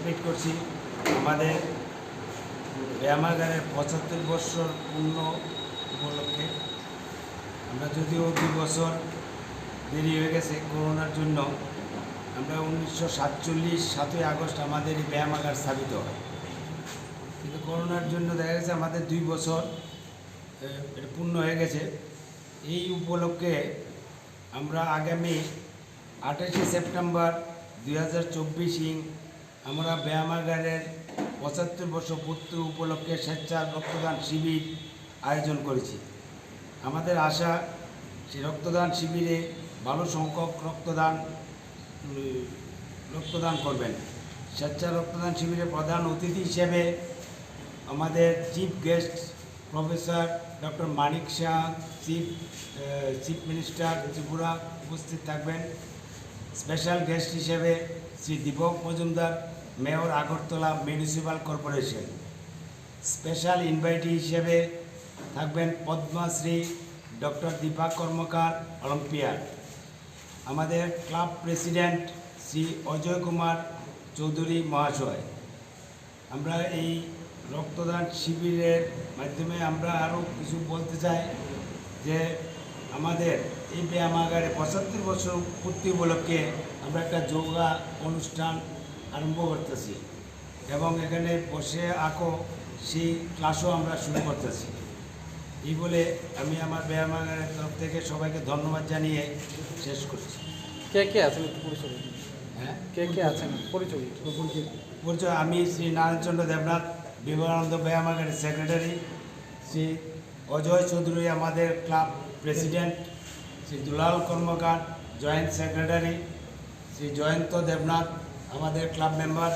Participate করছি। আমাদের ব্যায়ামাগারের পঁচাত্তর বছর পূর্ণ উপলক্ষে। আমরা যদিও দুই বছর দেরি হয়ে গেছে করোনার জন্য, আমরা উনিশশো সাতচল্লিশ সাতই আগস্ট আমাদের এই ব্যায়ামাগার স্থাপিত হয়। কিন্তু করোনার জন্য দেখা গেছে আমাদের দুই বছর এটা পূর্ণ হয়ে গেছে। এই উপলক্ষে আমরা আগামী আঠাশে সেপ্টেম্বর দুই হাজার চব্বিশ ইং আমরা ব্যায়ামাগারের পঁচাত্তর বছর পূর্তি উপলক্ষে স্বেচ্ছা রক্তদান শিবির আয়োজন করেছি। আমাদের আশা সেই রক্তদান শিবিরে ভালো সংখ্যক রক্তদান রক্তদান করবেন। স্বেচ্ছা রক্তদান শিবিরে প্রধান অতিথি হিসেবে আমাদের chief guest professor doctor Manik Shah, chief chief minister Tripura উপস্থিত থাকবেন। স্পেশাল গেস্ট হিসেবে Shri Dipak Majumdar mayor Agartala municipal corporation. Special invitee হিসেবে থাকবেন পদ্মশ্রী ডক্টর দীপা কর্মকার অলিম্পিয়ার আমাদের ক্লাব প্রেসিডেন্ট শ্রী অজয় কুমার চৌধুরী মহাশয়। আমরা এই রক্তদান শিবিরের মাধ্যমে আমরা আরও কিছু বলতে চাই যে আমাদের এই ব্যায়ামাগারে পঁচাত্তর বছর পূর্তি উপলক্ষে আমরা একটা যোগা অনুষ্ঠান আরম্ভ করতেছি। এবং এখানে বসে আঁকো সেই ক্লাসও আমরা শুরু করতেছি। এই বলে আমি আমার ব্যায়ামাগারের তরফ থেকে সবাইকে ধন্যবাদ জানিয়ে শেষ করছি। কে কে আছেন পরিচয় হ্যাঁ? কে কে আছেন? পরিচয় পরিচয় আমি শ্রী নারায়ণচন্দ্র দেবনাথ বিবেকানন্দ ব্যায়ামাগারের সেক্রেটারি শ্রী অজয় চৌধুরী আমাদের club president Shri Dulal Karmakar joint secretary Shri Jayanta Debnath আমাদের ক্লাব মেম্বার